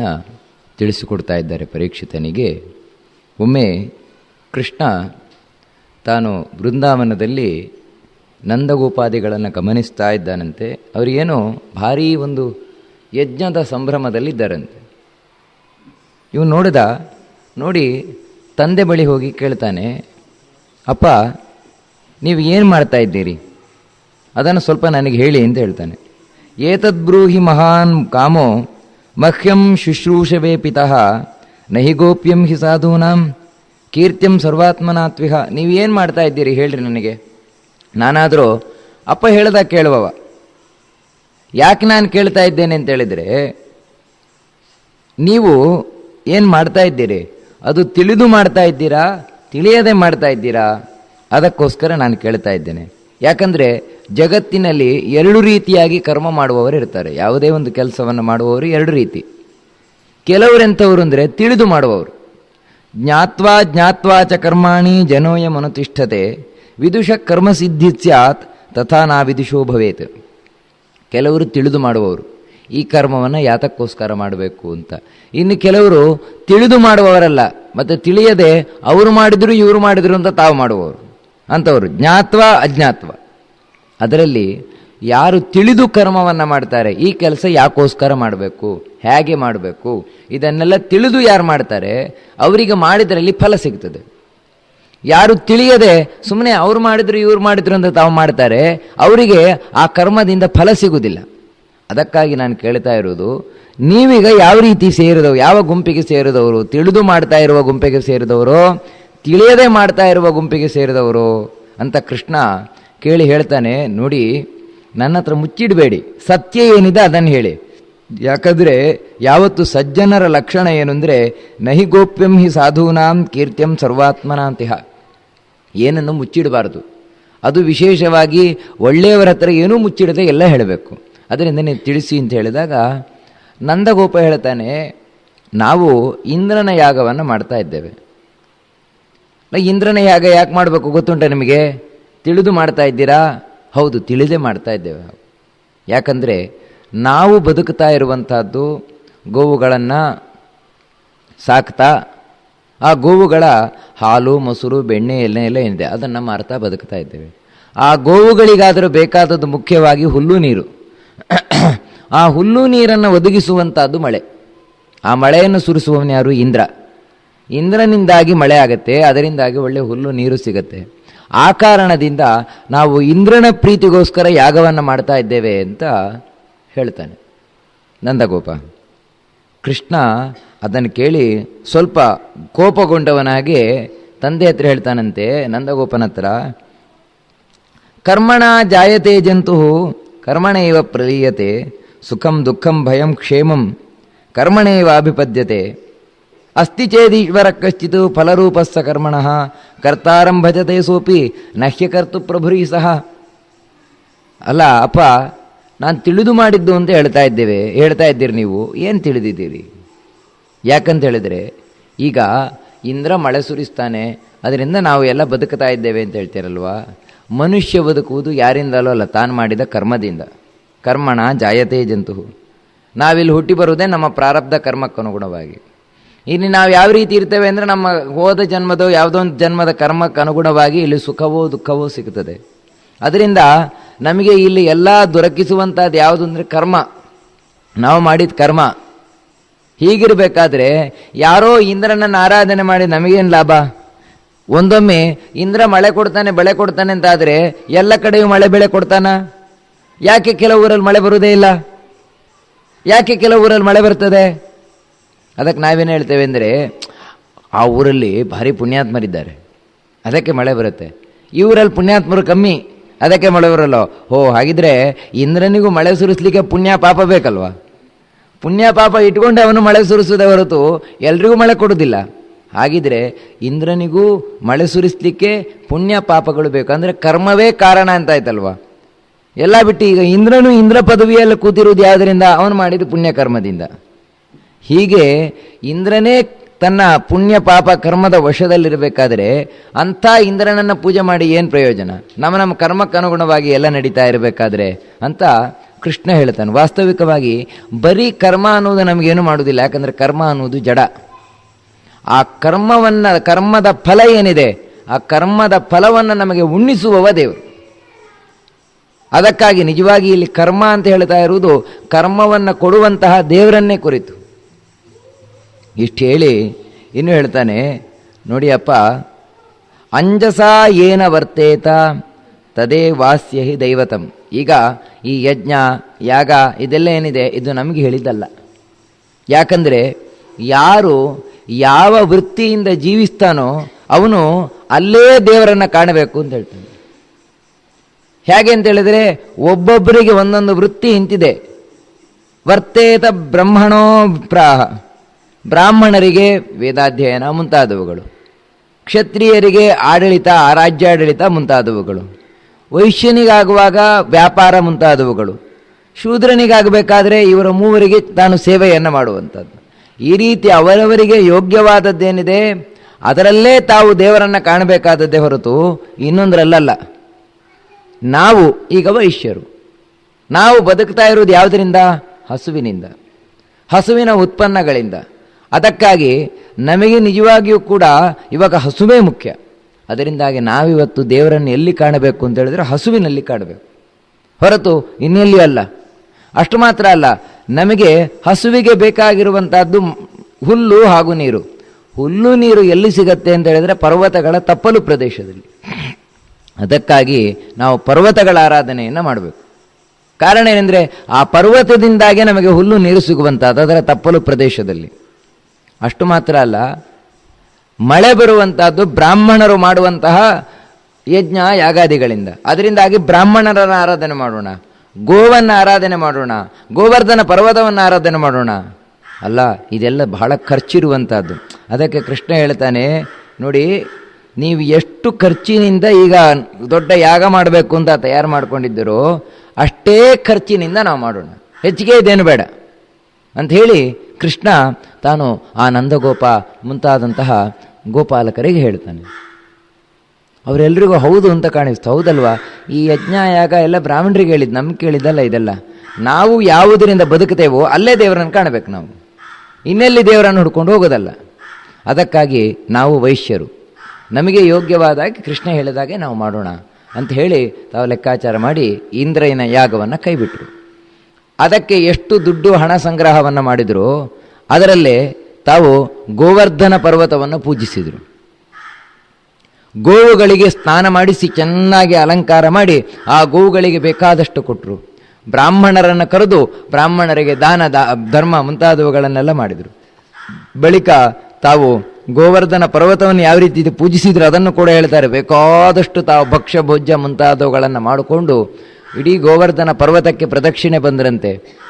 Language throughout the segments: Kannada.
ಮಾಹಿತಿಯನ್ನು ತಿಳಿಸಿಕೊಡ್ತಾ ಇದ್ದಾರೆ ಪರೀಕ್ಷಿತನಿಗೆ. ಒಮ್ಮೆ ಕೃಷ್ಣ ತಾನು ಬೃಂದಾವನದಲ್ಲಿ ನಂದಗೋಪಾದಿಗಳನ್ನು ಗಮನಿಸ್ತಾ ಇದ್ದಾನಂತೆ. ಅವರಿಗೇನೋ ಭಾರೀ ಒಂದು ಯಜ್ಞದ ಸಂಭ್ರಮದಲ್ಲಿದ್ದಾರಂತೆ. ಇವನು ನೋಡಿದ, ನೋಡಿ, ತಂದೆ ಬಳಿ ಹೋಗಿ ಕೇಳ್ತಾನೆ, ಅಪ್ಪ, ನೀವು ಏನು ಮಾಡ್ತಾ ಇದ್ದೀರಿ? ಅದನ್ನು ಸ್ವಲ್ಪ ನನಗೆ ಹೇಳಿ ಅಂತ ಹೇಳ್ತಾನೆ. ಏತದ್ಬ್ರೂಹಿ ಮಹಾನ್ ಕಾಮೋ ಮಹ್ಯಂ ಶುಶ್ರೂಷವೇ ಪಿತಃ. ನಹಿ ಗೋಪ್ಯಂ ಹಿ ಸಾಧೂನಾಂ. ಕೀರ್ತ್ಯಂ ಸರ್ವಾತ್ಮನಾತ್ವಿಹ. ನೀವೇನು ಮಾಡ್ತಾ ಇದ್ದೀರಿ ಹೇಳ್ರಿ ನನಗೆ. ನಾನಾದರೂ ಅಪ್ಪ ಹೇಳ್ದಾಗ ಕೇಳುವವ. ಯಾಕೆ ನಾನು ಕೇಳ್ತಾ ಇದ್ದೇನೆ ಅಂತೇಳಿದರೆ ನೀವು ಏನು ಮಾಡ್ತಾ ಇದ್ದೀರಿ? ಅದು ತಿಳಿದು ಮಾಡ್ತಾ ಇದ್ದೀರಾ? ತಿಳಿಯದೆ ಮಾಡ್ತಾ ಇದ್ದೀರಾ? ಅದಕ್ಕೋಸ್ಕರ ನಾನು ಕೇಳ್ತಾ ಇದ್ದೇನೆ. ಯಾಕಂದರೆ ಜಗತ್ತಿನಲ್ಲಿ ಎರಡು ರೀತಿಯಾಗಿ ಕರ್ಮ ಮಾಡುವವರು ಇರ್ತಾರೆ. ಯಾವುದೇ ಒಂದು ಕೆಲಸವನ್ನು ಮಾಡುವವರು ಎರಡು ರೀತಿ. ಕೆಲವರೆಂಥವ್ರು ಅಂದರೆ ತಿಳಿದು ಮಾಡುವವರು. ಜ್ಞಾತ್ವಾ ಜ್ಞಾತ್ವಾ ಚ ಕರ್ಮಾಣಿ ಜನೋಯ ಮನುತಿಷ್ಠತೆ ವಿದುಷ ಕರ್ಮಸಿದ್ಧಿ ಸ್ಯಾತ್ ತಥಾ ನಾ ವಿದುಷೋ ಭವೇತ್. ಕೆಲವರು ತಿಳಿದು ಮಾಡುವವರು. ಈ ಕರ್ಮವನ್ನು ಯಾತಕ್ಕೋಸ್ಕರ ಮಾಡಬೇಕು ಅಂತ. ಇನ್ನು ಕೆಲವರು ತಿಳಿದು ಮಾಡುವವರಲ್ಲ. ಮತ್ತು ತಿಳಿಯದೆ ಅವರು ಮಾಡಿದರು ಇವರು ಮಾಡಿದರು ಅಂತ ತಾವು ಮಾಡುವವರು. ಅಂಥವರು. ಜ್ಞಾತ್ವ ಅಜ್ಞಾತ್ವ. ಅದರಲ್ಲಿ ಯಾರು ತಿಳಿದು ಕರ್ಮವನ್ನು ಮಾಡ್ತಾರೆ, ಈ ಕೆಲಸ ಯಾಕೋಸ್ಕರ ಮಾಡಬೇಕು, ಹೇಗೆ ಮಾಡಬೇಕು, ಇದನ್ನೆಲ್ಲ ತಿಳಿದು ಯಾರು ಮಾಡ್ತಾರೆ, ಅವರಿಗೆ ಮಾಡಿದರಲ್ಲಿ ಫಲ ಸಿಗ್ತದೆ. ಯಾರು ತಿಳಿಯದೆ ಸುಮ್ಮನೆ ಅವ್ರು ಮಾಡಿದ್ರು, ಇವ್ರು ಮಾಡಿದ್ರು ಅಂತ ತಾವು ಮಾಡ್ತಾರೆ, ಅವರಿಗೆ ಆ ಕರ್ಮದಿಂದ ಫಲ ಸಿಗುವುದಿಲ್ಲ ಅದಕ್ಕಾಗಿ ನಾನು ಕೇಳ್ತಾ ಇರೋದು, ನೀವೀಗ ಯಾವ ರೀತಿ ಸೇರಿದವರು ಯಾವ ಗುಂಪಿಗೆ ಸೇರಿದವರು, ತಿಳಿದು ಮಾಡ್ತಾ ಇರುವ ಗುಂಪಿಗೆ ಸೇರಿದವರು, ತಿಳಿಯದೆ ಮಾಡ್ತಾ ಇರುವ ಗುಂಪಿಗೆ ಸೇರಿದವರು ಅಂತ ಕೃಷ್ಣ ಕೇಳಿ ಹೇಳ್ತಾನೆ, ನೋಡಿ, ನನ್ನ ಹತ್ರ ಮುಚ್ಚಿಡಬೇಡಿ. ಸತ್ಯ ಏನಿದೆ ಅದನ್ನು ಹೇಳಿ. ಯಾಕಂದರೆ, ಯಾವತ್ತು ಸಜ್ಜನರ ಲಕ್ಷಣ ಏನು ಅಂದರೆ, ನಹಿ ಗೋಪ್ಯಂ ಹಿ ಸಾಧೂನಾಂ ಕೀರ್ತ್ಯಂ ಸರ್ವಾತ್ಮನಾಂತಿಹ ಏನನ್ನು ಮುಚ್ಚಿಡಬಾರದು. ಅದು ವಿಶೇಷವಾಗಿ ಒಳ್ಳೆಯವರ ಹತ್ರ ಏನೂ ಮುಚ್ಚಿಡದೆ ಎಲ್ಲ ಹೇಳಬೇಕು. ಅದರಿಂದ ನೀವು ತಿಳಿಸಿ ಅಂತ ಹೇಳಿದಾಗ, ನಂದಗೋಪ ಹೇಳ್ತಾನೆ, ನಾವು ಇಂದ್ರನ ಯಾಗವನ್ನು ಮಾಡ್ತಾ ಇದ್ದೇವೆ. ಇಂದ್ರನ ಯಾಗ ಯಾಕೆ ಮಾಡಬೇಕು ಗೊತ್ತುಂಟ ನಿಮಗೆ? ತಿಳಿದು ಮಾಡ್ತಾ ಇದ್ದೀರಾ? ಹೌದು, ತಿಳಿದೇ ಮಾಡ್ತಾ ಇದ್ದೇವೆ. ಯಾಕಂದರೆ ನಾವು ಬದುಕ್ತಾ ಇರುವಂಥದ್ದು ಗೋವುಗಳನ್ನು ಸಾಕ್ತಾ, ಆ ಗೋವುಗಳ ಹಾಲು, ಮೊಸರು, ಬೆಣ್ಣೆ ಎಲ್ಲ ಎಲ್ಲ ಏನಿದೆ, ಅದನ್ನು ಮಾರ್ತಾ ಬದುಕ್ತಾ ಇದ್ದೇವೆ. ಆ ಗೋವುಗಳಿಗಾದರೂ ಬೇಕಾದದ್ದು ಮುಖ್ಯವಾಗಿ ಹುಲ್ಲು ನೀರು. ಆ ಹುಲ್ಲು ನೀರನ್ನು ಒದಗಿಸುವಂಥದ್ದು ಮಳೆ. ಆ ಮಳೆಯನ್ನು ಸುರಿಸುವವನು ಯಾರು? ಇಂದ್ರ. ಇಂದ್ರನಿಂದಾಗಿ ಮಳೆ ಆಗುತ್ತೆ, ಅದರಿಂದಾಗಿ ಒಳ್ಳೆ ಹುಲ್ಲು, ನೀರು ಸಿಗತ್ತೆ. ಆ ಕಾರಣದಿಂದ ನಾವು ಇಂದ್ರನ ಪ್ರೀತಿಗೋಸ್ಕರ ಯಾಗವನ್ನು ಮಾಡ್ತಾ ಇದ್ದೇವೆ ಅಂತ ಹೇಳ್ತಾನೆ. ನಂದಗೋಪ, ಕೃಷ್ಣ ಅದನ್ನು ಕೇಳಿ ಸ್ವಲ್ಪ ಕೋಪಗೊಂಡವನಾಗಿ ತಂದೆ ಹತ್ರ ಹೇಳ್ತಾನಂತೆ, ನಂದಗೋಪನ ಹತ್ರ, ಕರ್ಮಣ ಜಾಯತೆ ಜಂತು ಕರ್ಮಣೇವ ಪ್ರಲೀಯತೆ, ಸುಖಂ ದುಃಖಂ ಭಯಂ ಕ್ಷೇಮಂ ಕರ್ಮಣೇವ ಅಭಿಪದ್ಯತೆ ಅಸ್ತಿ ಚೇದೀಶ್ವರ ಕಶ್ಚಿತ್ ಫಲರೂಪಸ್ಸ ಕರ್ಮಣ. ಕರ್ತಾರಂ ಭಜತೆ ಸೋಪಿ ನಹ್ಯಕರ್ತು ಪ್ರಭುರಿ ಸಹ. ಅಲ್ಲ, ಅಪ್ಪ, ನಾನು ತಿಳಿದು ಮಾಡಿದ್ದು ಅಂತ ಹೇಳ್ತಾ ಇದ್ದೇವೆ, ಹೇಳ್ತಾ ಇದ್ದೀರಿ ನೀವು, ಏನು ತಿಳಿದಿದ್ದೀರಿ? ಯಾಕಂತ ಹೇಳಿದರೆ, ಈಗ ಇಂದ್ರ ಮಳೆ ಸುರಿಸ್ತಾನೆ, ಅದರಿಂದ ನಾವು ಎಲ್ಲ ಬದುಕ್ತಾ ಇದ್ದೇವೆ ಅಂತ ಹೇಳ್ತೀರಲ್ವಾ? ಮನುಷ್ಯ ಬದುಕುವುದು ಯಾರಿಂದಲೋ ಅಲ್ಲ, ತಾನು ಮಾಡಿದ ಕರ್ಮದಿಂದ. ಕರ್ಮಣ ಜಾಯತೆ ಜಂತು. ನಾವಿಲ್ಲಿ ಹುಟ್ಟಿ ಬರುವುದೇ ನಮ್ಮ ಪ್ರಾರಬ್ಧ ಕರ್ಮಕ್ಕನುಗುಣವಾಗಿ. ಇನ್ನು ನಾವು ಯಾವ ರೀತಿ ಇರ್ತೇವೆ ಅಂದರೆ ನಮ್ಮ ಹೋದ ಜನ್ಮದ ಯಾವುದೋ ಒಂದು ಜನ್ಮದ ಕರ್ಮಕ್ಕೆ ಅನುಗುಣವಾಗಿ ಇಲ್ಲಿ ಸುಖವೋ ದುಃಖವೋ ಸಿಗುತ್ತದೆ. ಅದರಿಂದ ನಮಗೆ ಇಲ್ಲಿ ಎಲ್ಲ ದೊರಕಿಸುವಂಥದ್ದು ಯಾವುದು ಅಂದರೆ ಕರ್ಮ. ನಾವು ಮಾಡಿದ ಕರ್ಮ. ಹೀಗಿರಬೇಕಾದ್ರೆ ಯಾರೋ ಇಂದ್ರನನ್ನು ಆರಾಧನೆ ಮಾಡಿ ನಮಗೇನು ಲಾಭ? ಒಂದೊಮ್ಮೆ ಇಂದ್ರ ಮಳೆ ಕೊಡ್ತಾನೆ, ಬೆಳೆ ಕೊಡ್ತಾನೆ ಅಂತಾದರೆ ಎಲ್ಲ ಕಡೆಯೂ ಮಳೆ ಬೆಳೆ ಕೊಡ್ತಾನ? ಯಾಕೆ ಕೆಲವು ಊರಲ್ಲಿ ಮಳೆ ಬರುವುದೇ ಇಲ್ಲ? ಯಾಕೆ ಕೆಲವು ಊರಲ್ಲಿ ಮಳೆ ಬರ್ತದೆ? ಅದಕ್ಕೆ ನಾವೇನು ಹೇಳ್ತೇವೆ ಅಂದರೆ, ಆ ಊರಲ್ಲಿ ಭಾರಿ ಪುಣ್ಯಾತ್ಮರಿದ್ದಾರೆ. ಅದಕ್ಕೆ ಮಳೆ ಬರುತ್ತೆ. ಊರಲ್ಲಿ ಪುಣ್ಯಾತ್ಮರು ಕಮ್ಮಿ. ಅದಕ್ಕೆ ಮಳೆ ಬರಲ್ಲ. ಓ ಹಾಗಿದ್ರೆ ಇಂದ್ರನಿಗೂ ಮಳೆ ಸುರಿಸ್ಲಿಕ್ಕೆ ಪುಣ್ಯ ಪಾಪ ಬೇಕಲ್ವಾ? ಪುಣ್ಯ ಪಾಪ ಇಟ್ಕೊಂಡು ಅವನು ಮಳೆ ಸುರಿಸೋದೇ ಹೊರತು ಎಲ್ರಿಗೂ ಮಳೆ ಕೊಡೋದಿಲ್ಲ ಹಾಗಿದ್ರೆ ಇಂದ್ರನಿಗೂ ಮಳೆ ಸುರಿಸ್ಲಿಕ್ಕೆ ಪುಣ್ಯ ಪಾಪಗಳು ಬೇಕು. ಅಂದರೆ ಕರ್ಮವೇ ಕಾರಣ ಅಂತ ಆಯ್ತಲ್ವಾ? ಎಲ್ಲ ಬಿಟ್ಟು ಈಗ ಇಂದ್ರನು ಇಂದ್ರ ಪದವಿಯಲ್ಲಿ ಕೂತಿರುವುದು ಯಾವುದರಿಂದ? ಅವನು ಮಾಡಿದ ಪುಣ್ಯ ಕರ್ಮದಿಂದ ಹೀಗೆ ಇಂದ್ರನೇ ತನ್ನ ಪುಣ್ಯ ಪಾಪ ಕರ್ಮದ ವಶದಲ್ಲಿರಬೇಕಾದರೆ ಅಂಥ ಇಂದ್ರನನ್ನು ಪೂಜೆ ಮಾಡಿ ಏನು ಪ್ರಯೋಜನ? ನಮ್ಮ ನಮ್ಮ ಕರ್ಮಕ್ಕನುಗುಣವಾಗಿ ಎಲ್ಲ ನಡೀತಾ ಇರಬೇಕಾದ್ರೆ ಅಂತ ಕೃಷ್ಣ ಹೇಳ್ತಾನೆ. ವಾಸ್ತವಿಕವಾಗಿ ಬರೀ ಕರ್ಮ ಅನ್ನೋದು ನಮಗೇನು ಮಾಡುವುದಿಲ್ಲ ಯಾಕಂದರೆ ಕರ್ಮ ಅನ್ನೋದು ಜಡ. ಆ ಕರ್ಮವನ್ನು, ಕರ್ಮದ ಫಲ ಏನಿದೆ? ಆ ಕರ್ಮದ ಫಲವನ್ನು ನಮಗೆ ಉಣ್ಣಿಸುವವ ದೇವರು. ಅದಕ್ಕಾಗಿ ನಿಜವಾಗಿ ಇಲ್ಲಿ ಕರ್ಮ ಅಂತ ಹೇಳ್ತಾ ಇರುವುದು ಕರ್ಮವನ್ನು ಕೊಡುವಂತಹ ದೇವರನ್ನೇ ಕುರಿತು. ಇಷ್ಟು ಹೇಳಿ ಇನ್ನು ಹೇಳ್ತಾನೆ, ನೋಡಿ ಅಪ್ಪ, ಅಂಜಸ ಏನ ವರ್ತೇತ, ತದೇ ವಾಸ್ಯ ಹಿ ದೈವತಂ. ಈಗ ಈ ಯಜ್ಞ, ಯಾಗ, ಇದೆಲ್ಲ ಏನಿದೆ, ಇದು ನಮಗೆ ಹೇಳಿದ್ದಲ್ಲ. ಯಾಕಂದರೆ ಯಾರು ಯಾವ ವೃತ್ತಿಯಿಂದ ಜೀವಿಸ್ತಾನೋ ಅವನು ಅಲ್ಲೇ ದೇವರನ್ನು ಕಾಣಬೇಕು ಅಂತ ಹೇಳ್ತಾನೆ. ಹೇಗೆ ಅಂತ ಹೇಳಿದರೆ, ಒಬ್ಬೊಬ್ಬರಿಗೆ ಒಂದೊಂದು ವೃತ್ತಿ ಇಂತಿದೆ. ವರ್ತೇತ ಬ್ರಹ್ಮಣೋ ಪ್ರಾಹ. ಬ್ರಾಹ್ಮಣರಿಗೆ ವೇದಾಧ್ಯಯನ ಮುಂತಾದವುಗಳು. ಕ್ಷತ್ರಿಯರಿಗೆ ಆಡಳಿತ ರಾಜ್ಯಾಡಳಿತ ಮುಂತಾದವುಗಳು. ವೈಶ್ಯನಿಗಾಗುವಾಗ ವ್ಯಾಪಾರ ಮುಂತಾದವುಗಳು. ಶೂದ್ರನಿಗಾಗಬೇಕಾದ್ರೆ ಇವರ ಮೂವರಿಗೆ ತಾನು ಸೇವೆಯನ್ನು ಮಾಡುವಂಥದ್ದು. ಈ ರೀತಿ ಅವರವರಿಗೆ ಯೋಗ್ಯವಾದದ್ದೇನಿದೆ, ಅದರಲ್ಲೇ ತಾವು ದೇವರನ್ನು ಕಾಣಬೇಕಾದದ್ದೇ ಹೊರತು ಇನ್ನೊಂದರಲ್ಲಲ್ಲ. ನಾವು ಈಗ ವೈಶ್ಯರು. ನಾವು ಬದುಕ್ತಾ ಇರುವುದು ಯಾವುದರಿಂದ? ಹಸುವಿನಿಂದ. ಹಸುವಿನ ಉತ್ಪನ್ನಗಳಿಂದ. ಅದಕ್ಕಾಗಿ ನಮಗೆ ನಿಜವಾಗಿಯೂ ಕೂಡ ಇವಾಗ ಹಸುವೇ ಮುಖ್ಯ. ಅದರಿಂದಾಗಿ ನಾವಿವತ್ತು ದೇವರನ್ನು ಎಲ್ಲಿ ಕಾಣಬೇಕು ಅಂತ ಹೇಳಿದ್ರೆ ಹಸುವಿನಲ್ಲಿ ಕಾಣಬೇಕು. ಹೊರತು ಇನ್ನೆಲ್ಲಿಯೂ ಅಲ್ಲ. ಅಷ್ಟು ಮಾತ್ರ ಅಲ್ಲ, ನಮಗೆ ಹಸುವಿಗೆ ಬೇಕಾಗಿರುವಂಥದ್ದು ಹುಲ್ಲು ಹಾಗೂ ನೀರು. ಹುಲ್ಲು, ನೀರು ಎಲ್ಲಿ ಸಿಗತ್ತೆ ಅಂತ ಹೇಳಿದರೆ ಪರ್ವತಗಳ ತಪ್ಪಲು ಪ್ರದೇಶದಲ್ಲಿ. ಅದಕ್ಕಾಗಿ ನಾವು ಪರ್ವತಗಳ ಆರಾಧನೆಯನ್ನು ಮಾಡಬೇಕು. ಕಾರಣ ಏನೆಂದರೆ ಆ ಪರ್ವತದಿಂದಾಗೆ ನಮಗೆ ಹುಲ್ಲು, ನೀರು ಸಿಗುವಂಥದ್ದು ಅದರ ತಪ್ಪಲು ಪ್ರದೇಶದಲ್ಲಿ. ಅಷ್ಟು ಮಾತ್ರ ಅಲ್ಲ, ಮಳೆ ಬರುವಂತಹದ್ದು ಬ್ರಾಹ್ಮಣರು ಮಾಡುವಂತಹ ಯಜ್ಞ ಯಾಗಾದಿಗಳಿಂದ. ಅದರಿಂದಾಗಿ ಬ್ರಾಹ್ಮಣರನ್ನು ಆರಾಧನೆ ಮಾಡೋಣ, ಗೋವನ್ನು ಆರಾಧನೆ ಮಾಡೋಣ, ಗೋವರ್ಧನ ಪರ್ವತವನ್ನು ಆರಾಧನೆ ಮಾಡೋಣ. ಅಲ್ಲ, ಇದೆಲ್ಲ ಬಹಳ ಖರ್ಚಿರುವಂಥದ್ದು ಅದಕ್ಕೆ ಕೃಷ್ಣ ಹೇಳ್ತಾನೆ, ನೋಡಿ, ನೀವು ಎಷ್ಟು ಖರ್ಚಿನಿಂದ ಈಗ ದೊಡ್ಡ ಯಾಗ ಮಾಡಬೇಕು ಅಂತ ತಯಾರು ಮಾಡ್ಕೊಂಡಿದ್ದೀರೋ, ಅಷ್ಟೇ ಖರ್ಚಿನಿಂದ ನಾವು ಮಾಡೋಣ. ಹೆಚ್ಚಿಗೆ ಇದೇನು ಬೇಡ. ಅಂತ ಹೇಳಿ ಕೃಷ್ಣ ತಾನು ಆ ನಂದಗೋಪ ಮುಂತಾದಂತಹ ಗೋಪಾಲಕರಿಗೆ ಹೇಳ್ತಾನೆ ಅವರೆಲ್ಲರಿಗೂ ಹೌದು ಅಂತ ಕಾಣಿಸ್ತು. ಹೌದಲ್ವಾ? ಈ ಯಜ್ಞ ಯಾಗ ಎಲ್ಲ ಬ್ರಾಹ್ಮಣರಿಗೆ ಹೇಳಿದ್ದು, ನಮ್ಗೆ ಕೇಳಿದ್ದಲ್ಲ ಇದೆಲ್ಲ. ನಾವು ಯಾವುದರಿಂದ ಬದುಕುತ್ತೇವೋ ಅಲ್ಲೇ ದೇವರನ್ನು ಕಾಣಬೇಕು ನಾವು. ಇನ್ನೆಲ್ಲಿ ದೇವರನ್ನು ಹುಡ್ಕೊಂಡು ಹೋಗೋದಲ್ಲ. ಅದಕ್ಕಾಗಿ ನಾವು ವೈಶ್ಯರು. ನಮಗೆ ಯೋಗ್ಯವಾದಾಗಿ ಕೃಷ್ಣ ಹೇಳಿದಾಗೆ ನಾವು ಮಾಡೋಣ ಅಂತ ಹೇಳಿ ತಾವು ಲೆಕ್ಕಾಚಾರ ಮಾಡಿ ಇಂದ್ರನ ಯಾಗವನ್ನು ಕೈಬಿಟ್ರು. ಅದಕ್ಕೆ ಎಷ್ಟು ದುಡ್ಡು ಹಣ ಸಂಗ್ರಹವನ್ನು ಮಾಡಿದರೂ, ಅದರಲ್ಲೇ ತಾವು ಗೋವರ್ಧನ ಪರ್ವತವನ್ನು ಪೂಜಿಸಿದರು. ಗೋವುಗಳಿಗೆ ಸ್ನಾನ ಮಾಡಿಸಿ ಚೆನ್ನಾಗಿ ಅಲಂಕಾರ ಮಾಡಿ ಆ ಗೋವುಗಳಿಗೆ ಬೇಕಾದಷ್ಟು ಕೊಟ್ಟರು ಬ್ರಾಹ್ಮಣರನ್ನು ಕರೆದು ಬ್ರಾಹ್ಮಣರಿಗೆ ದಾನ, ದಾ, ಧರ್ಮ ಮುಂತಾದವುಗಳನ್ನೆಲ್ಲ ಮಾಡಿದರು. ಬಳಿಕ ತಾವು ಗೋವರ್ಧನ ಪರ್ವತವನ್ನು ಯಾವ ರೀತಿ ಪೂಜಿಸಿದ್ರು ಅದನ್ನು ಕೂಡ ಹೇಳ್ತಾರೆ. ಬೇಕಾದಷ್ಟು ತಾವು ಭಕ್ಷ್ಯ, ಭೋಜ್ಯ ಮುಂತಾದವುಗಳನ್ನು ಮಾಡಿಕೊಂಡು ಇಡೀ ಗೋವರ್ಧನ ಪರ್ವತಕ್ಕೆ ಪ್ರದಕ್ಷಿಣೆ ಬಂದರಂತೆ.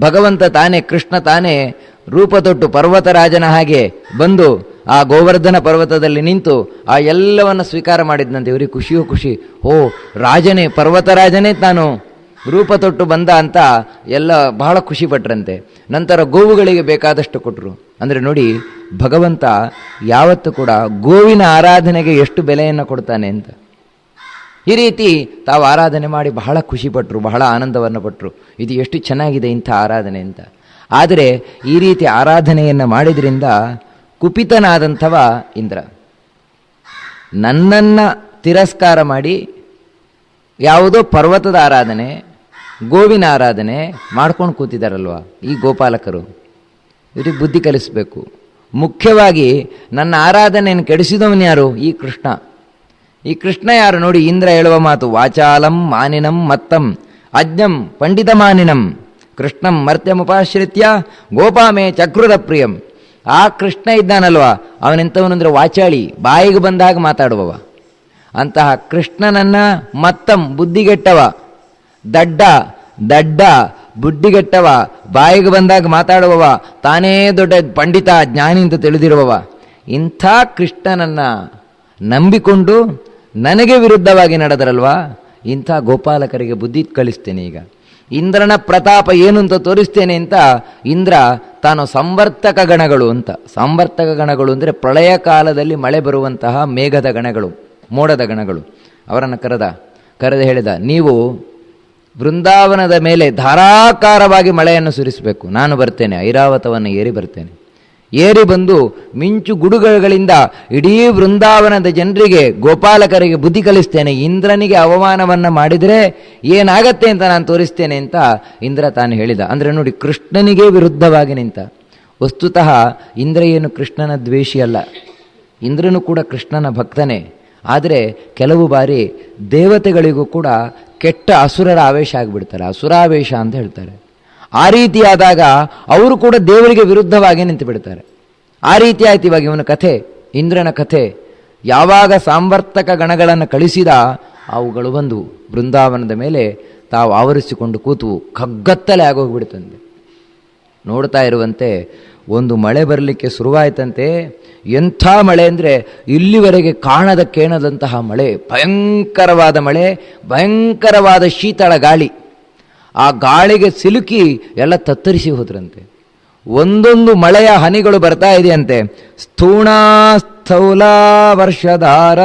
ಭಗವಂತ ತಾನೇ, ಕೃಷ್ಣ ತಾನೇ, ರೂಪ ತೊಟ್ಟು ಪರ್ವತರಾಜನ ಹಾಗೆ ಬಂದು ಆ ಗೋವರ್ಧನ ಪರ್ವತದಲ್ಲಿ ನಿಂತು ಆ ಎಲ್ಲವನ್ನು ಸ್ವೀಕಾರ ಮಾಡಿದ್ನಂತೆ. ಇವರಿಗೆ ಖುಷಿಯೋ ಖುಷಿ. ಓ, ರಾಜನೇ ಪರ್ವತರಾಜನೇ ತಾನು. ರೂಪ ತೊಟ್ಟು ಬಂದ ಅಂತ ಎಲ್ಲ ಬಹಳ ಖುಷಿ ಪಟ್ರಂತೆ. ನಂತರ ಗೋವುಗಳಿಗೆ ಬೇಕಾದಷ್ಟು ಕೊಟ್ಟರು ಅಂದರೆ ನೋಡಿ, ಭಗವಂತ ಯಾವತ್ತೂ ಕೂಡ ಗೋವಿನ ಆರಾಧನೆಗೆ ಎಷ್ಟು ಬೆಲೆಯನ್ನು ಕೊಡ್ತಾನೆ ಅಂತ. ಈ ರೀತಿ ತಾವು ಆರಾಧನೆ ಮಾಡಿ ಬಹಳ ಖುಷಿಪಟ್ಟರು ಬಹಳ ಆನಂದವನ್ನು ಪಟ್ಟರು ಇದು ಎಷ್ಟು ಚೆನ್ನಾಗಿದೆ ಇಂಥ ಆರಾಧನೆ ಅಂತ. ಆದರೆ ಈ ರೀತಿ ಆರಾಧನೆಯನ್ನು ಮಾಡಿದ್ರಿಂದ ಕುಪಿತನಾದಂಥವ ಇಂದ್ರ. ನನ್ನನ್ನು ತಿರಸ್ಕಾರ ಮಾಡಿ ಯಾವುದೋ ಪರ್ವತದ ಆರಾಧನೆ, ಗೋವಿನ ಆರಾಧನೆ ಮಾಡ್ಕೊಂಡು ಕೂತಿದ್ದಾರಲ್ವ ಈ ಗೋಪಾಲಕರು. ಇವ್ರಿಗೆ ಬುದ್ಧಿ ಕಲಿಸಬೇಕು. ಮುಖ್ಯವಾಗಿ ನನ್ನ ಆರಾಧನೆಯನ್ನು ಕೆಡಿಸಿದವನು ಯಾರು? ಈ ಕೃಷ್ಣ. ಈ ಕೃಷ್ಣ ಯಾರು ನೋಡಿ ಇಂದ್ರ ಹೇಳುವ ಮಾತು, ವಾಚಾಲಂ ಮಾನಿನಂ ಮತ್ತಂ, ಅಜ್ಞಂ ಪಂಡಿತ ಮಾನಿನಂ, ಕೃಷ್ಣಂ ಮರ್ತ್ಯಮುಪಾಶ್ರಿತ್ಯ ಗೋಪಾಮೇ ಚಕ್ರದ ಪ್ರಿಯಂ. ಆ ಕೃಷ್ಣ ಇದ್ದಾನಲ್ವಾ? ಅವನೆಂಥವನು ಅಂದರೆ ವಾಚಾಳಿ, ಬಾಯಿಗೆ ಬಂದಾಗ ಮಾತಾಡುವವ. ಅಂತಹ ಕೃಷ್ಣನನ್ನ ಮತ್ತಂ ಬುದ್ಧಿಗೆಟ್ಟವ, ದಡ್ಡ ದಡ್ಡ ಬುದ್ಧಿಗೆಟ್ಟವ, ಬಾಯಿಗೆ ಬಂದಾಗ ಮಾತಾಡುವವ, ತಾನೇ ದೊಡ್ಡ ಪಂಡಿತ, ಜ್ಞಾನಿ ಅಂತ ತಿಳಿದಿರುವವ. ಇಂಥ ಕೃಷ್ಣನನ್ನ ನಂಬಿಕೊಂಡು ನನಗೆ ವಿರುದ್ಧವಾಗಿ ನಡೆದರಲ್ವಾ? ಇಂಥ ಗೋಪಾಲಕರಿಗೆ ಬುದ್ಧಿ ಕಳಿಸ್ತೇನೆ ಈಗ. ಇಂದ್ರನ ಪ್ರತಾಪ ಏನು ಅಂತ ತೋರಿಸ್ತೇನೆ ಅಂತ ಇಂದ್ರ ತಾನು ಸಂವರ್ತಕ ಗಣಗಳು ಅಂತ. ಸಂವರ್ತಕ ಗಣಗಳು ಅಂದರೆ ಪ್ರಳಯ ಕಾಲದಲ್ಲಿ ಮಳೆ ಬರುವಂತಹ ಮೇಘದ ಗಣಗಳು, ಮೋಡದ ಗಣಗಳು. ಅವರನ್ನು ಕರೆದ, ಕರೆದು ಹೇಳಿದ, ನೀವು ಬೃಂದಾವನದ ಮೇಲೆ ಧಾರಾಕಾರವಾಗಿ ಮಳೆಯನ್ನು ಸುರಿಸಬೇಕು. ನಾನು ಬರ್ತೇನೆ, ಐರಾವತವನ್ನು ಏರಿ ಬರ್ತೇನೆ. ಏರಿ ಬಂದು ಮಿಂಚು ಗುಡುಗಳಿಂದ ಇಡೀ ವೃಂದಾವನದ ಜನರಿಗೆ, ಗೋಪಾಲಕರಿಗೆ ಬುದ್ಧಿ ಕಲಿಸ್ತೇನೆ. ಇಂದ್ರನಿಗೆ ಅವಮಾನವನ್ನು ಮಾಡಿದರೆ ಏನಾಗತ್ತೆ ಅಂತ ನಾನು ತೋರಿಸ್ತೇನೆ ಅಂತ ಇಂದ್ರ ತಾನು ಹೇಳಿದ. ಅಂದರೆ ನೋಡಿ, ಕೃಷ್ಣನಿಗೆ ವಿರುದ್ಧವಾಗಿ ನಿಂತ. ವಸ್ತುತಃ ಇಂದ್ರ ಏನು ಕೃಷ್ಣನ ದ್ವೇಷಿ ಅಲ್ಲ. ಇಂದ್ರನು ಕೂಡ ಕೃಷ್ಣನ ಭಕ್ತನೇ. ಆದರೆ ಕೆಲವು ಬಾರಿ ದೇವತೆಗಳಿಗೂ ಕೂಡ ಕೆಟ್ಟ ಅಸುರರ ಆವೇಶ ಆಗಿಬಿಡ್ತಾರೆ. ಅಸುರಾವೇಶ ಅಂತ ಹೇಳ್ತಾರೆ. ಆ ರೀತಿಯಾದಾಗ ಅವರು ಕೂಡ ದೇವರಿಗೆ ವಿರುದ್ಧವಾಗಿ ನಿಂತು ಬಿಡ್ತಾರೆ. ಆ ರೀತಿ ಆಯ್ತು ಇವಾಗ ಇವನ ಕಥೆ, ಇಂದ್ರನ ಕಥೆ. ಯಾವಾಗ ಸಾಂವರ್ತಕ ಗಣಗಳನ್ನು ಕಳಿಸಿದ ಅವುಗಳು ಬಂದು ಬೃಂದಾವನದ ಮೇಲೆ ತಾವು ಆವರಿಸಿಕೊಂಡು ಕೂತು ಕಗ್ಗತ್ತಲೆ ಆಗೋಗ್ಬಿಡ್ತಂತೆ ನೋಡ್ತಾ ಇರುವಂತೆ ಒಂದು ಮಳೆ ಬರಲಿಕ್ಕೆ ಶುರುವಾಯ್ತಂತೆ. ಎಂಥ ಮಳೆ ಅಂದರೆ ಇಲ್ಲಿವರೆಗೆ ಕಾಣದ ಕೇಣದಂತಹ ಮಳೆ, ಭಯಂಕರವಾದ ಮಳೆ, ಭಯಂಕರವಾದ ಶೀತಳ ಗಾಳಿ. ಆ ಗಾಳಿಗೆ ಸಿಲುಕಿ ಎಲ್ಲ ತತ್ತರಿಸಿ ಹೋದ್ರಂತೆ. ಒಂದೊಂದು ಮಳೆಯ ಹನಿಗಳು ಬರ್ತಾ ಇದೆಯಂತೆ. ಸ್ಥೂಣ ಸ್ಥೌಲ ವರ್ಷಧಾರ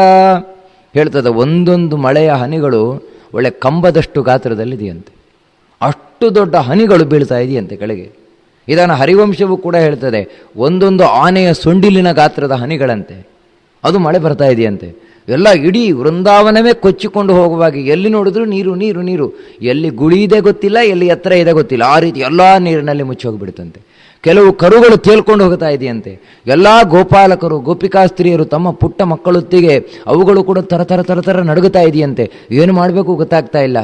ಹೇಳ್ತದೆ, ಒಂದೊಂದು ಮಳೆಯ ಹನಿಗಳು ಒಳ್ಳೆ ಕಂಬದಷ್ಟು ಗಾತ್ರದಲ್ಲಿದೆಯಂತೆ. ಅಷ್ಟು ದೊಡ್ಡ ಹನಿಗಳು ಬೀಳ್ತಾ ಇದೆಯಂತೆ ಕೆಳಗೆ. ಇದನ್ನು ಹರಿವಂಶವು ಕೂಡ ಹೇಳ್ತದೆ, ಒಂದೊಂದು ಆನೆಯ ಸೊಂಡಿಲಿನ ಗಾತ್ರದ ಹನಿಗಳಂತೆ. ಅದು ಮಳೆ ಬರ್ತಾ ಇದೆಯಂತೆ. ಎಲ್ಲ ಇಡೀ ವೃಂದಾವನವೇ ಕೊಚ್ಚಿಕೊಂಡು ಹೋಗುವಾಗ ಎಲ್ಲಿ ನೋಡಿದ್ರು ನೀರು ನೀರು ನೀರು. ಎಲ್ಲಿ ಗುಳಿ ಇದೆ ಗೊತ್ತಿಲ್ಲ, ಎಲ್ಲಿ ಎತ್ತರ ಇದೆ ಗೊತ್ತಿಲ್ಲ. ಆ ರೀತಿ ಎಲ್ಲ ನೀರಿನಲ್ಲಿ ಮುಚ್ಚಿ ಹೋಗಿಬಿಡುತ್ತಂತೆ. ಕೆಲವು ಕರುಗಳು ತೇಲ್ಕೊಂಡು ಹೋಗ್ತಾ ಇದೆಯಂತೆ. ಎಲ್ಲ ಗೋಪಾಲಕರು, ಗೋಪಿಕಾ ಸ್ತ್ರೀಯರು ತಮ್ಮ ಪುಟ್ಟ ಮಕ್ಕಳೊತ್ತಿಗೆ ಅವುಗಳು ಕೂಡ ಥರ ಥರ ಥರ ಥರ ನಡುಗುತ್ತಾ ಇದೆಯಂತೆ. ಏನು ಮಾಡಬೇಕು ಗೊತ್ತಾಗ್ತಾ ಇಲ್ಲ.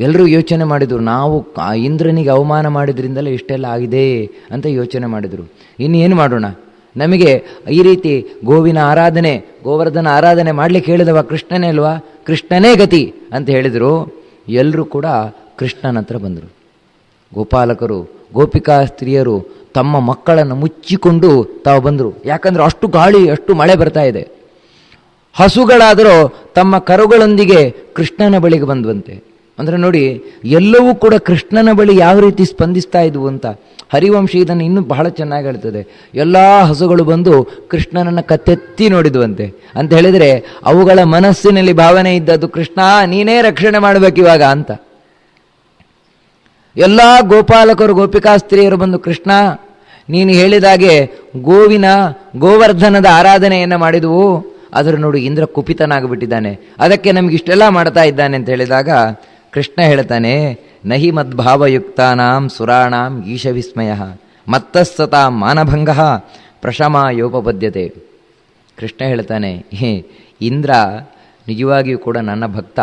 ಎಲ್ಲರೂ ಯೋಚನೆ ಮಾಡಿದರು, ನಾವು ಇಂದ್ರನಿಗೆ ಅವಮಾನ ಮಾಡಿದ್ರಿಂದಲೇ ಇಷ್ಟೆಲ್ಲ ಆಗಿದೆ ಅಂತ ಯೋಚನೆ ಮಾಡಿದರು. ಇನ್ನೇನು ಮಾಡೋಣ? ನಮಗೆ ಈ ರೀತಿ ಗೋವಿನ ಆರಾಧನೆ, ಗೋವರ್ಧನ ಆರಾಧನೆ ಮಾಡಲಿಕ್ಕೆ ಹೇಳಿದವ ಕೃಷ್ಣನೇ ಅಲ್ವಾ? ಕೃಷ್ಣನೇ ಗತಿ ಅಂತ ಹೇಳಿದರು. ಎಲ್ಲರೂ ಕೂಡ ಕೃಷ್ಣನ ಹತ್ರ ಬಂದರು. ಗೋಪಾಲಕರು, ಗೋಪಿಕಾ ಸ್ತ್ರೀಯರು ತಮ್ಮ ಮಕ್ಕಳನ್ನು ಮುಚ್ಚಿಕೊಂಡು ತಾವು ಬಂದರು. ಯಾಕಂದ್ರೆ ಅಷ್ಟು ಗಾಳಿ, ಅಷ್ಟು ಮಳೆ ಬರ್ತಾ ಇದೆ. ಹಸುಗಳಾದರೂ ತಮ್ಮ ಕರುಗಳೊಂದಿಗೆ ಕೃಷ್ಣನ ಬಳಿಗೆ ಬಂದ್ವಂತೆ. ಅಂದರೆ ನೋಡಿ, ಎಲ್ಲವೂ ಕೂಡ ಕೃಷ್ಣನ ಬಳಿ ಯಾವ ರೀತಿ ಸ್ಪಂದಿಸ್ತಾ ಇದ್ವು ಅಂತ ಹರಿವಂಶ ಇದನ್ನು ಇನ್ನೂ ಬಹಳ ಚೆನ್ನಾಗಿ ಹೇಳ್ತದೆ. ಎಲ್ಲ ಹಸುಗಳು ಬಂದು ಕೃಷ್ಣನನ್ನು ಕತ್ತೆತ್ತಿ ನೋಡಿದ್ವಂತೆ. ಅಂತ ಹೇಳಿದರೆ ಅವುಗಳ ಮನಸ್ಸಿನಲ್ಲಿ ಭಾವನೆ ಇದ್ದದ್ದು, ಕೃಷ್ಣ, ನೀನೇ ರಕ್ಷಣೆ ಮಾಡಬೇಕು ಇವಾಗ ಅಂತ. ಎಲ್ಲ ಗೋಪಾಲಕರು ಗೋಪಿಕಾಸ್ತ್ರೀಯರು ಬಂದು, ಕೃಷ್ಣ, ನೀನು ಹೇಳಿದಾಗೆ ಗೋವಿನ, ಗೋವರ್ಧನದ ಆರಾಧನೆಯನ್ನು ಮಾಡಿದವು. ಅದರ ನೋಡು, ಇಂದ್ರ ಕುಪಿತನಾಗಿಬಿಟ್ಟಿದ್ದಾನೆ. ಅದಕ್ಕೆ ನಮಗಿಷ್ಟೆಲ್ಲ ಮಾಡ್ತಾ ಇದ್ದಾನೆ ಅಂತ ಹೇಳಿದಾಗ ಕೃಷ್ಣ ಹೇಳ್ತಾನೆ ನಹಿ ಮದ್ಭಾವಯುಕ್ತಾನಾಂ ಸುರಾಣಾಂ ಈಶವಿಸ್ಮಯ. ವಿಸ್ಮಯ ಮತ್ತಸ್ತತಾಂ ಮಾನಭಂಗ ಪ್ರಶಮಾಯೋಪಪದ್ಯತೆ ಕೃಷ್ಣ ಹೇಳ್ತಾನೆ ಇಂದ್ರ ನಿಜವಾಗಿಯೂ ಕೂಡ ನನ್ನ ಭಕ್ತ.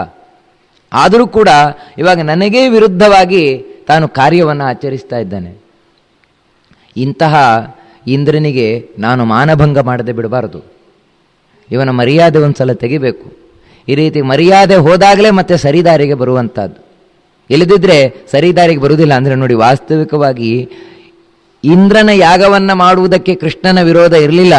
ಆದರೂ ಕೂಡ ಇವಾಗ ನನಗೇ ವಿರುದ್ಧವಾಗಿ ತಾನು ಕಾರ್ಯವನ್ನು ಆಚರಿಸ್ತಾ ಇದ್ದಾನೆ. ಇಂತಹ ಇಂದ್ರನಿಗೆ ನಾನು ಮಾನಭಂಗ ಮಾಡದೆ ಬಿಡಬಾರದು. ಇವನ ಮರ್ಯಾದೆ ಒಂದು ಸಲ ತೆಗಿಬೇಕು. ಈ ರೀತಿ ಮರ್ಯಾದೆ ಹೋದಾಗಲೇ ಮತ್ತೆ ಸರಿದಾರಿಗೆ ಬರುವಂಥದ್ದು ಇಲ್ಲದಿದ್ದರೆ ಸರಿದಾರಿಗೆ ಬರುವುದಿಲ್ಲ ಅಂದರೆ ನೋಡಿ ವಾಸ್ತವಿಕವಾಗಿ ಇಂದ್ರನ ಯಾಗವನ್ನು ಮಾಡುವುದಕ್ಕೆ ಕೃಷ್ಣನ ವಿರೋಧ ಇರಲಿಲ್ಲ.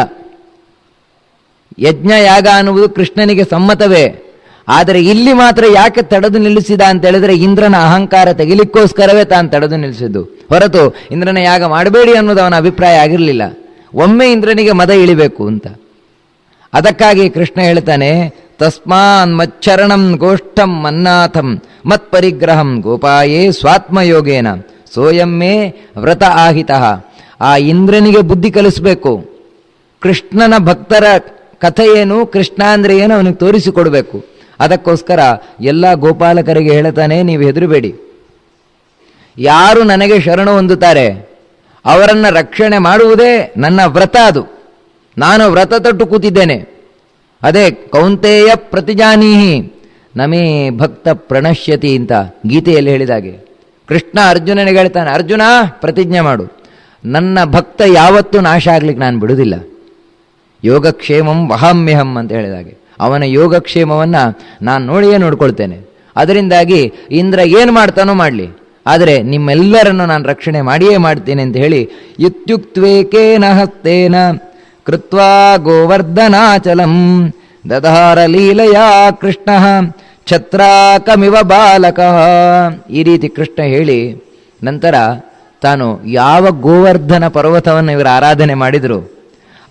ಯಜ್ಞ ಯಾಗ ಅನ್ನುವುದು ಕೃಷ್ಣನಿಗೆ ಸಮ್ಮತವೇ. ಆದರೆ ಇಲ್ಲಿ ಮಾತ್ರ ಯಾಕೆ ತಡೆದು ನಿಲ್ಲಿಸಿದ ಅಂತ ಹೇಳಿದ್ರೆ ಇಂದ್ರನ ಅಹಂಕಾರ ತೆಗಿಲಿಕ್ಕೋಸ್ಕರವೇ ತಾನು ತಡೆದು ನಿಲ್ಲಿಸಿದ್ದು. ಹೊರತು ಇಂದ್ರನ ಯಾಗ ಮಾಡಬೇಡಿ ಅನ್ನೋದು ಅವನ ಅಭಿಪ್ರಾಯ ಆಗಿರಲಿಲ್ಲ. ಒಮ್ಮೆ ಇಂದ್ರನಿಗೆ ಮದ ಇಳಿಬೇಕು ಅಂತ. ಅದಕ್ಕಾಗಿ ಕೃಷ್ಣ ಹೇಳ್ತಾನೆ ತಸ್ಮಾನ್ ಮಚ್ಚರಣಂ ಗೋಷ್ಠಂ ಮನ್ನಾಥಂ ಮತ್ಪರಿಗ್ರಹಂ ಗೋಪಾಯೇ ಸ್ವಾತ್ಮಯೋಗೇನ ಸೋಯಮ್ಮೇ ವ್ರತ ಆಹಿತ. ಆ ಇಂದ್ರನಿಗೆ ಬುದ್ಧಿ ಕಲಿಸಬೇಕು. ಕೃಷ್ಣನ ಭಕ್ತರ ಕಥೆ ಏನು ಕೃಷ್ಣ ಅಂದರೆ ಏನು ಅವನಿಗೆ ತೋರಿಸಿಕೊಡಬೇಕು. ಅದಕ್ಕೋಸ್ಕರ ಎಲ್ಲ ಗೋಪಾಲಕರಿಗೆ ಹೇಳ್ತಾನೆ, ನೀವು ಹೆದರಬೇಡಿ. ಯಾರು ನನಗೆ ಶರಣು ಹೊಂದುತ್ತಾರೆ, ಅವರನ್ನು ರಕ್ಷಣೆ ಮಾಡುವುದೇ ನನ್ನ ವ್ರತ ಅದು. ನಾನು ವ್ರತ ತೊಟ್ಟು ಕೂತಿದ್ದೇನೆ. ಅದೇ ಕೌಂತೆಯ ಪ್ರತಿಜಾನೀಹಿ, ನಮೇ ಭಕ್ತ ಪ್ರಣಶ್ಯತಿ ಅಂತ ಗೀತೆಯಲ್ಲಿ ಹೇಳಿದಾಗೆ. ಕೃಷ್ಣ ಅರ್ಜುನನಿಗೆ ಹೇಳ್ತಾನೆ, ಅರ್ಜುನ, ಪ್ರತಿಜ್ಞೆ ಮಾಡು. ನನ್ನ ಭಕ್ತ ಯಾವತ್ತೂ ನಾಶ ಆಗ್ಲಿಕ್ಕೆ ನಾನು ಬಿಡುವುದಿಲ್ಲ. ಯೋಗಕ್ಷೇಮಂ ವಹಾಮ್ಯಹಂ ಅಂತ ಹೇಳಿದಾಗೆ. ಅವನ ಯೋಗಕ್ಷೇಮವನ್ನು ನಾನು ನೋಡಿಯೇ ನೋಡ್ಕೊಳ್ತೇನೆ. ಅದರಿಂದಾಗಿ ಇಂದ್ರ ಏನು ಮಾಡ್ತಾನೋ ಮಾಡಲಿ. ಆದರೆ ನಿಮ್ಮೆಲ್ಲರನ್ನು ನಾನು ರಕ್ಷಣೆ ಮಾಡಿಯೇ ಮಾಡ್ತೇನೆ ಅಂತ ಹೇಳಿ, ಇತ್ಯುಕ್ತ್ವೇಕೇನ ಹಸ್ತೇನ ಕೃತ್ವಾ ಗೋವರ್ಧನಾಚಲಂ ದಧಾರ ಲೀಲಯಾ ಕೃಷ್ಣ ಛತ್ರಾಕಮಿವ ಬಾಲಕ ಈ ರೀತಿ ಕೃಷ್ಣ ಹೇಳಿ, ನಂತರ ತಾನು ಯಾವ ಗೋವರ್ಧನ ಪರ್ವತವನ್ನು ಇವರು ಆರಾಧನೆ ಮಾಡಿದರು,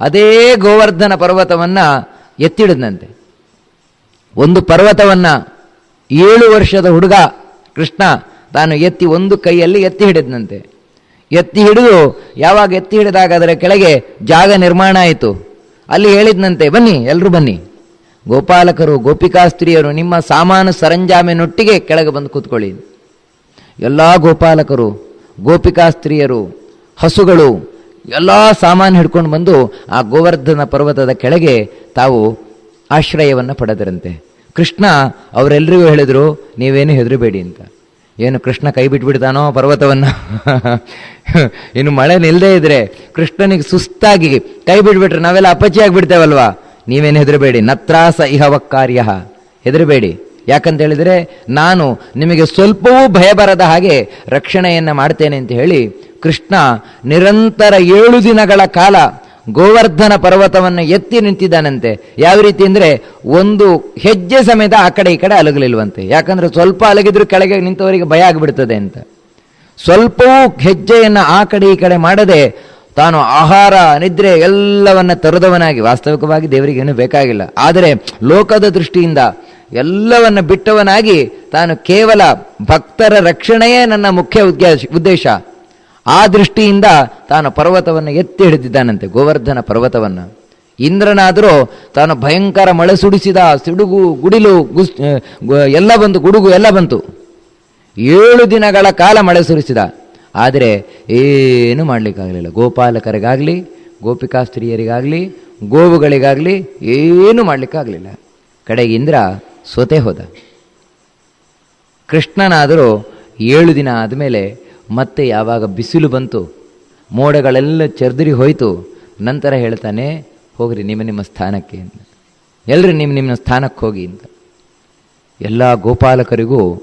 ಅದೇ ಗೋವರ್ಧನ ಪರ್ವತವನ್ನು ಎತ್ತಿಡಿದಂತೆ. ಒಂದು ಪರ್ವತವನ್ನು ಏಳು ವರ್ಷದ ಹುಡುಗ ಕೃಷ್ಣ ತಾನು ಎತ್ತಿ ಒಂದು ಕೈಯಲ್ಲಿ ಎತ್ತಿ ಹಿಡಿದನಂತೆ ಎತ್ತಿ ಹಿಡಿದು, ಯಾವಾಗ ಎತ್ತಿ ಹಿಡಿದಾಗ ಅದರ ಕೆಳಗೆ ಜಾಗ ನಿರ್ಮಾಣ ಆಯಿತು. ಅಲ್ಲಿ ಹೇಳಿದ್ನಂತೆ, ಬನ್ನಿ ಎಲ್ಲರೂ ಬನ್ನಿ. ಗೋಪಾಲಕರು, ಗೋಪಿಕಾಸ್ತ್ರೀಯರು, ನಿಮ್ಮ ಸಾಮಾನು ಸರಂಜಾಮಿನೊಟ್ಟಿಗೆ ಕೆಳಗೆ ಬಂದು ಕೂತ್ಕೊಳ್ಳಿ. ಎಲ್ಲ ಗೋಪಾಲಕರು, ಗೋಪಿಕಾಸ್ತ್ರೀಯರು, ಹಸುಗಳು, ಎಲ್ಲ ಸಾಮಾನು ಹಿಡ್ಕೊಂಡು ಬಂದು ಆ ಗೋವರ್ಧನ ಪರ್ವತದ ಕೆಳಗೆ ತಾವು ಆಶ್ರಯವನ್ನು ಪಡೆದರಂತೆ. ಕೃಷ್ಣ ಅವರೆಲ್ಲರಿಗೂ ಹೇಳಿದರು, ನೀವೇನು ಹೆದರಬೇಡಿ ಅಂತ. ಏನು ಕೃಷ್ಣ ಕೈ ಬಿಟ್ಬಿಡ್ತಾನೋ ಪರ್ವತವನ್ನು? ಇನ್ನು ಮಳೆ ನಿಲ್ಲದೆ ಇದ್ರೆ ಕೃಷ್ಣನಿಗೆ ಸುಸ್ತಾಗಿ ಕೈ ಬಿಟ್ಬಿಟ್ರೆ ನಾವೆಲ್ಲ ಅಪಚಿ ಆಗಿಬಿಡ್ತೇವಲ್ವಾ ನೀವೇನು ಹೆದರಬೇಡಿ, ನತ್ರಾಸ ಇಹವ ಕಾರ್ಯ ಹೆದರಬೇಡಿ. ಯಾಕಂತ ಹೇಳಿದರೆ ನಾನು ನಿಮಗೆ ಸ್ವಲ್ಪವೂ ಭಯ ಬರದ ಹಾಗೆ ರಕ್ಷಣೆಯನ್ನು ಮಾಡ್ತೇನೆ ಅಂತ ಹೇಳಿ ಕೃಷ್ಣ ನಿರಂತರ ಏಳು ದಿನಗಳ ಕಾಲ ಗೋವರ್ಧನ ಪರ್ವತವನ್ನು ಎತ್ತಿ ನಿಂತಿದ್ದಾನಂತೆ. ಯಾವ ರೀತಿ ಅಂದರೆ ಒಂದು ಹೆಜ್ಜೆ ಸಮೇತ ಆ ಕಡೆ ಈ ಕಡೆ ಅಲಗಲಿಲ್ವಂತೆ. ಯಾಕಂದರೆ ಸ್ವಲ್ಪ ಅಲಗಿದ್ರು ಕೆಳಗೆ ನಿಂತವರಿಗೆ ಭಯ ಆಗಿಬಿಡ್ತದೆ ಅಂತ. ಸ್ವಲ್ಪವೂ ಹೆಜ್ಜೆಯನ್ನು ಆ ಕಡೆ ಈ ಕಡೆ ಮಾಡದೆ ತಾನು ಆಹಾರ, ನಿದ್ರೆ ಎಲ್ಲವನ್ನ ತೊರೆದವನಾಗಿ, ವಾಸ್ತವಿಕವಾಗಿ ದೇವರಿಗೆ ಏನು ಬೇಕಾಗಿಲ್ಲ. ಆದರೆ ಲೋಕದ ದೃಷ್ಟಿಯಿಂದ ಎಲ್ಲವನ್ನ ಬಿಟ್ಟವನಾಗಿ ತಾನು ಕೇವಲ ಭಕ್ತರ ರಕ್ಷಣೆಯೇ ನನ್ನ ಮುಖ್ಯ ಉದ್ದೇಶ ಉದ್ದೇಶ. ಆ ದೃಷ್ಟಿಯಿಂದ ತಾನು ಪರ್ವತವನ್ನು ಎತ್ತಿ ಹಿಡಿದಿದ್ದಾನಂತೆ, ಗೋವರ್ಧನ ಪರ್ವತವನ್ನು. ಇಂದ್ರನಾದರೂ ತಾನು ಭಯಂಕರ ಮಳೆ ಸುಡಿಸಿದ ಸಿಡುಗು, ಗುಡಿಲು, ಗುಸ್ ಎಲ್ಲ ಬಂತು ಗುಡುಗು ಎಲ್ಲ ಬಂತು. ಏಳು ದಿನಗಳ ಕಾಲ ಮಳೆ ಸುರಿಸಿದ. ಆದರೆ ಏನು ಮಾಡಲಿಕ್ಕಾಗಲಿಲ್ಲ. ಗೋಪಾಲಕರಿಗಾಗಲಿ, ಗೋಪಿಕಾ ಸ್ತ್ರೀಯರಿಗಾಗಲಿ, ಗೋವುಗಳಿಗಾಗಲಿ ಏನು ಮಾಡಲಿಕ್ಕಾಗಲಿಲ್ಲ. ಕಡೆಗೆ ಇಂದ್ರ ಸೋತೆ ಹೋದ. ಕೃಷ್ಣನಾದರೂ ಏಳು ದಿನ ಆದಮೇಲೆ ಮತ್ತೆ ಯಾವಾಗ ಬಿಸಿಲು ಬಂತು, ಮೋಡಗಳೆಲ್ಲ ಚರ್ದಿರಿ ಹೋಯಿತು, ನಂತರ ಹೇಳ್ತಾನೆ, ಹೋಗ್ರಿ ನಿಮ್ಮ ನಿಮ್ಮ ಸ್ಥಾನಕ್ಕೆ ಅಂತ. ಎಲ್ಲರೂ ನಿಮ್ಮ ನಿಮ್ಮ ಸ್ಥಾನಕ್ಕೆ ಹೋಗಿ ಅಂತ. ಎಲ್ಲ ಗೋಪಾಲಕರಿಗೂ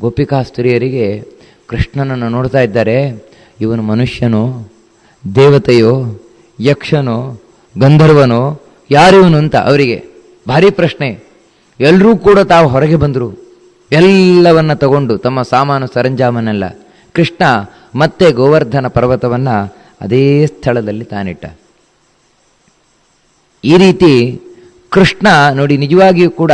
ಗೋಪಿಕಾ ಸ್ತ್ರೀಯರಿಗೆ ಕೃಷ್ಣನನ್ನು ನೋಡ್ತಾ ಇದ್ದಾರೆ. ಇವನು ಮನುಷ್ಯನೋ, ದೇವತೆಯೋ, ಯಕ್ಷನೋ, ಗಂಧರ್ವನೋ, ಯಾರಿವನು ಅಂತ ಅವರಿಗೆ ಭಾರಿ ಪ್ರಶ್ನೆ. ಎಲ್ಲರೂ ಕೂಡ ತಾವು ಹೊರಗೆ ಬಂದರು. ಎಲ್ಲವನ್ನ ತಗೊಂಡು ತಮ್ಮ ಸಾಮಾನು ಸರಂಜಾಮನ್ನೆಲ್ಲ ಕೃಷ್ಣ ಮತ್ತೆ ಗೋವರ್ಧನ ಪರ್ವತವನ್ನು ಅದೇ ಸ್ಥಳದಲ್ಲಿ ತಾನಿಟ್ಟ. ಈ ರೀತಿ ಕೃಷ್ಣ ನೋಡಿ ನಿಜವಾಗಿಯೂ ಕೂಡ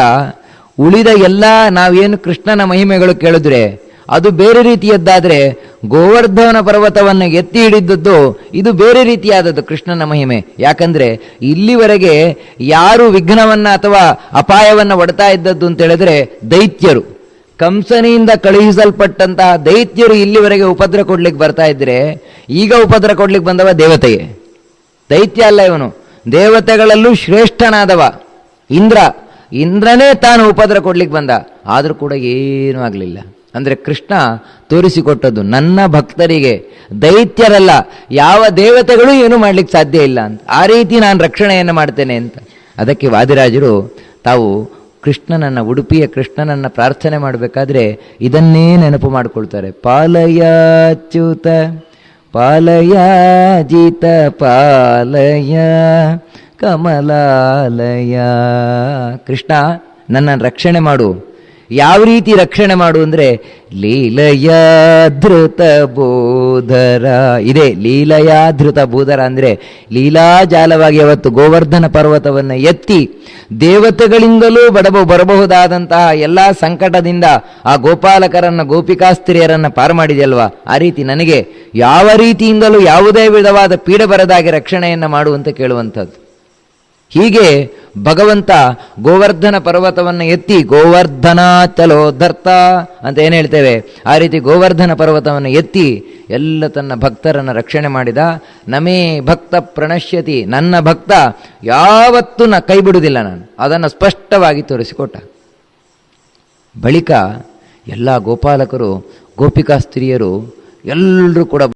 ಉಳಿದ ಎಲ್ಲ ನಾವೇನು ಕೃಷ್ಣನ ಮಹಿಮೆಗಳು ಕೇಳಿದ್ರೆ ಅದು ಬೇರೆ ರೀತಿಯದ್ದಾದರೆ ಗೋವರ್ಧನ ಪರ್ವತವನ್ನು ಎತ್ತಿ ಹಿಡಿದದ್ದು ಇದು ಬೇರೆ ರೀತಿಯಾದದ್ದು ಕೃಷ್ಣನ ಮಹಿಮೆ. ಯಾಕಂದರೆ ಇಲ್ಲಿವರೆಗೆ ಯಾರು ವಿಘ್ನವನ್ನು ಅಥವಾ ಅಪಾಯವನ್ನು ಒಡ್ತಾ ಇದ್ದದ್ದು ಅಂತ ಹೇಳಿದ್ರೆ ದೈತ್ಯರು. ಕಂಸನಿಂದ ಕಳುಹಿಸಲ್ಪಟ್ಟಂತಹ ದೈತ್ಯರು ಇಲ್ಲಿವರೆಗೆ ಉಪದ್ರ ಕೊಡ್ಲಿಕ್ಕೆ ಬರ್ತಾ ಇದ್ರೆ, ಈಗ ಉಪದ್ರ ಕೊಡ್ಲಿಕ್ಕೆ ಬಂದವ ದೇವತೆಗೆ ದೈತ್ಯ ಅಲ್ಲ ಇವನು. ದೇವತೆಗಳಲ್ಲೂ ಶ್ರೇಷ್ಠನಾದವ. ಇಂದ್ರ. ಇಂದ್ರನೇ ತಾನು ಉಪದ್ರ ಕೊಡ್ಲಿಕ್ಕೆ ಬಂದ. ಆದರೂ ಕೂಡ ಏನೂ ಆಗಲಿಲ್ಲ. ಅಂದರೆ ಕೃಷ್ಣ ತೋರಿಸಿಕೊಟ್ಟದ್ದು ನನ್ನ ಭಕ್ತರಿಗೆ, ದೈತ್ಯರಲ್ಲ, ಯಾವ ದೇವತೆಗಳು ಏನೂ ಮಾಡ್ಲಿಕ್ಕೆ ಸಾಧ್ಯ ಇಲ್ಲ ಅಂತ. ಆ ರೀತಿ ನಾನು ರಕ್ಷಣೆಯನ್ನು ಮಾಡ್ತೇನೆ ಅಂತ. ಅದಕ್ಕೆ ವಾದಿರಾಜರು ತಾವು ಕೃಷ್ಣನನ್ನ ಉಡುಪಿಯ ಕೃಷ್ಣನನ್ನು ಪ್ರಾರ್ಥನೆ ಮಾಡಬೇಕಾದ್ರೆ ಇದನ್ನೇ ನೆನಪು ಮಾಡಿಕೊಳ್ತಾರೆ. ಪಾಲಯಾಚ್ಯುತ ಪಾಲಯಾಜಿತ ಪಾಲಯ ಕಮಲಾಲಯ. ಕೃಷ್ಣ ನನ್ನನ್ನು ರಕ್ಷಣೆ ಮಾಡು. ಯಾವ ರೀತಿ ರಕ್ಷಣೆ ಮಾಡು ಅಂದರೆ ಲೀಲಯಾಧೃತ ಬೋಧರ ಇದೆ ಲೀಲಯಾಧೃತ ಬೋಧರ ಅಂದರೆ ಲೀಲಾಜಾಲವಾಗಿ ಅವತ್ತು ಗೋವರ್ಧನ ಪರ್ವತವನ್ನು ಎತ್ತಿ ದೇವತೆಗಳಿಂದಲೂ ಬಡಬ, ಬರಬಹುದಾದಂತಹ ಎಲ್ಲ ಸಂಕಟದಿಂದ ಆ ಗೋಪಾಲಕರನ್ನ, ಗೋಪಿಕಾಸ್ತ್ರೀಯರನ್ನ ಪಾರು ಮಾಡಿದೆಯಲ್ವಾ? ಆ ರೀತಿ ನನಗೆ ಯಾವ ರೀತಿಯಿಂದಲೂ ಯಾವುದೇ ವಿಧವಾದ ಪೀಡೆ ಬರದಾಗಿ ರಕ್ಷಣೆಯನ್ನು ಮಾಡುವಂತೆ ಕೇಳುವಂಥದ್ದು. ಹೀಗೆ ಭಗವಂತ ಗೋವರ್ಧನ ಪರ್ವತವನ್ನು ಎತ್ತಿ ಗೋವರ್ಧನ ಚಲೋ ಧರ್ತ ಅಂತ ಏನು ಹೇಳ್ತೇವೆ? ಆ ರೀತಿ ಗೋವರ್ಧನ ಪರ್ವತವನ್ನು ಎತ್ತಿ ಎಲ್ಲ ತನ್ನ ಭಕ್ತರನ್ನು ರಕ್ಷಣೆ ಮಾಡಿದ. ನಮೇ ಭಕ್ತ ಪ್ರಣಶ್ಯತಿ, ನನ್ನ ಭಕ್ತ, ಯಾವತ್ತೂ ನ ಕೈ ಬಿಡುವುದಿಲ್ಲ ನಾನು. ಅದನ್ನು ಸ್ಪಷ್ಟವಾಗಿ ತೋರಿಸಿಕೊಟ್ಟ. ಬಳಿಕ ಎಲ್ಲ ಗೋಪಾಲಕರು, ಗೋಪಿಕಾ ಸ್ತ್ರೀಯರು ಎಲ್ಲರೂ ಕೂಡ